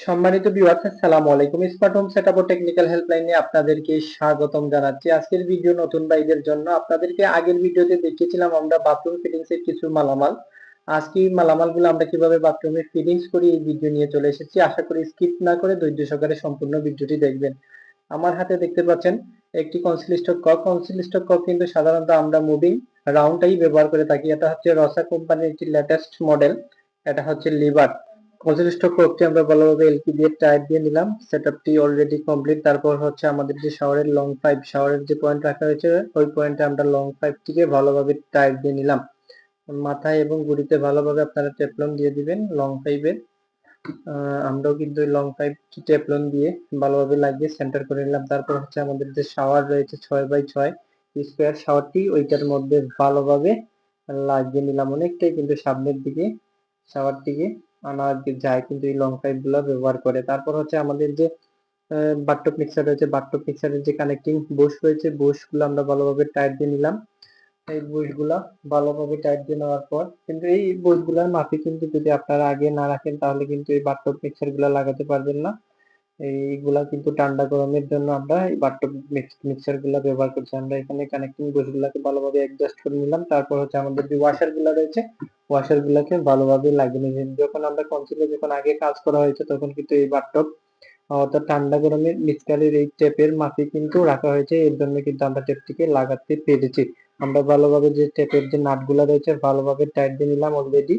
সম্মানিত ভিউয়ার্স আসসালামু আলাইকুম। স্মার্ট হোম সেটআপ ও টেকনিক্যাল হেল্পলাইনে আপনাদেরকে স্বাগতম জানাচ্ছি। আজকের ভিডিও নতুন ভাইদের জন্য আপনাদেরকে আগের ভিডিওতে দেখিয়েছিলাম আমরা বাথরুম ফিটিংস এর কিছু মালামাল। আজকে এই মালামালগুলো আমরা কীভাবে বাথরুমে ফিটিংস করি এই ভিডিও নিয়ে চলে এসেছি। আশা করি স্কিপ না করে ধৈর্য সহকারে সম্পূর্ণ ভিডিওটি দেখবেন। আমার হাতে দেখতে পাচ্ছেন একটি কনসিলিস্টক কক কনসিলিস্টক কক কিন্তু সাধারণত আমরা মুভিং রাউন্ডটাই ব্যবহার করে থাকি। এটা হচ্ছে রসা কোম্পানির একটি লেটেস্ট মডেল এটা হচ্ছে লিভার কনসিলিস্ট কোকটি আমরা ভালোভাবে এলকি দিয়ে টাইট দিয়ে নিলাম। সেটআপটি অলরেডি কমপ্লিট তারপর হচ্ছে আমাদের যে শাওয়ারের লং পাইপ শাওয়ারের যে পয়েন্ট রাখা হয়েছে, ওই পয়েন্টে আমরা লং পাইপটিকে ভালোভাবে টাইট দিয়ে নিলাম। মাথায় এবং গুড়িতে ভালোভাবে আপনারা টেপলন দিয়ে দিবেন লং পাইপের আমরাও কিন্তু লং পাইপ টেপলন দিয়ে ভালোভাবে লাগিয়ে সেন্টার করে নিলাম। তারপর হচ্ছে আমাদের যে শাওয়ার রয়েছে ছয় বাই ছয় স্কোয়ার শাওয়ারটি ওইটার মধ্যে ভালোভাবে লাগিয়ে নিলাম। অনেকটাই কিন্তু সামনের দিকে শাওয়ারটিকে আনা যায় কিন্তু এই লং পাইপগুলো ব্যবহার করে। তারপর হচ্ছে আমাদের যে বাট্টপ মিক্সার রয়েছে বাট্টপ মিক্সারের যে কানেক্টিং বুশ রয়েছে বোসগুলো আমরা ভালোভাবে টাইট দিয়ে নিলাম। এই বোসগুলা ভালোভাবে টাইট দিয়ে নেওয়ার পর কিন্তু এই বুশগুলার মাপে কিন্তু যদি আপনারা আগে না রাখেন তাহলে কিন্তু এই বাট্টপ মিক্সারগুলা লাগাতে পারবেন না। এইগুলা কিন্তু ঠান্ডা গরমের জন্য আমরা বাট্টপ মিক্সারগুলা ব্যবহার করছি। আমরা এখানে কানেক্টিং গুলাকে ভালোভাবে অ্যাডজাস্ট করে নিলাম। তারপর হচ্ছে আমাদের যে ওয়াশারগুলা রয়েছে ওয়াশার গুলাকে ভালোভাবে লাগিয়ে নিয়েছি। যখন আমরা কনসিলে যখন আগে কাজ করা হয়েছে, তখন কিন্তু এই বাটটপ অর্থাৎ ঠান্ডা গরমের মিক্সচারের এই টেপের মাপে কিন্তু রাখা হয়েছে। এর জন্য কিন্তু আমরা টেপটিকে লাগাতে পেরেছি। আমরা ভালোভাবে যে টেপের যে নাটগুলো রয়েছে, ভালোভাবে টাইট দিয়ে নিলাম অলরেডি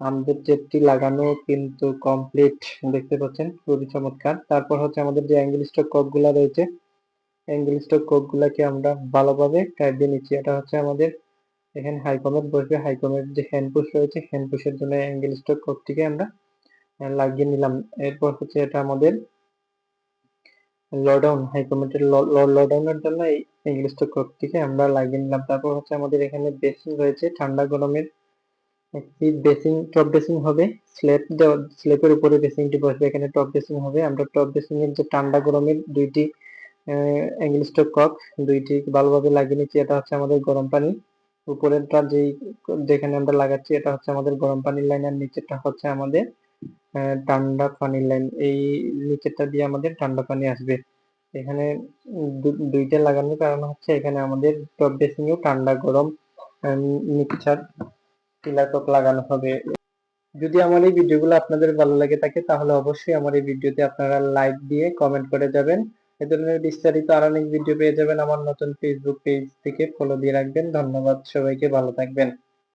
আমাদের টেপটি লাগানো কিন্তু কমপ্লিট দেখতে পাচ্ছেন, খুবই চমৎকার। তারপর হচ্ছে আমাদের যে অ্যাঙ্গেল স্টক ককগুলা রয়েছে অ্যাঙ্গেল স্টক কক গুলাকে আমরা ভালোভাবে টাইট দিয়ে নিচ্ছি। এটা হচ্ছে আমাদের এখানে হাইকমেট বসবে। হাইকমেট যে হ্যান্ড পুশ রয়েছে হ্যান্ড পুশের জন্য অ্যাঙ্গেল স্টক কোডটিকে আমরা লাগিয়ে নিলাম। এরপর হচ্ছে এটা আমাদের লডাউন হাইকমেটের লডাউনের জন্য এই অ্যাঙ্গেল স্টক কোডটিকে আমরা লাগিয়ে নিলাম। তারপর হচ্ছে আমাদের এখানে বেসিং রয়েছে, ঠান্ডা গরমের একটি বেসিং টপ বেসিং হবে স্লেপ স্লেপের উপরে বেসিংটি বসবে, এখানে টপ বেসিং হবে। আমরা টপ বেসিং এর যে ঠান্ডা গরমের দুইটি অ্যাঙ্গেল স্টক কক দুইটি ভালোভাবে লাগিয়ে নিচ্ছি। এটা হচ্ছে আমাদের গরম পানি। উপরেরটা যেই, যেখানে আমরা লাগাচ্ছি, এটা হচ্ছে আমাদের গরম পানির লাইন আর নিচেরটা হচ্ছে আমাদের ঠান্ডা পানির লাইন এই নিচেরটা দিয়ে আমাদের ঠান্ডা পানি আসবে। এখানে দুইটা লাগানোর কারণ হচ্ছে এখানে আমাদের টপ বেসিং এও ঠান্ডা গরম মিক্সচার টিলাকক লাগানো হবে। যদি আমার এই ভিডিওগুলো আপনাদের ভালো লাগে থাকে, তাহলে অবশ্যই আমার এই ভিডিওতে আপনারা লাইক দিয়ে কমেন্ট করে যাবেন। এ ধরনের বিস্তারিত আর অনেক ভিডিও পেয়ে যাবেন আমার নতুন ফেসবুক পেজ থেকে। ফলো দিয়ে রাখবেন। ধন্যবাদ সবাইকে। ভালো থাকবেন।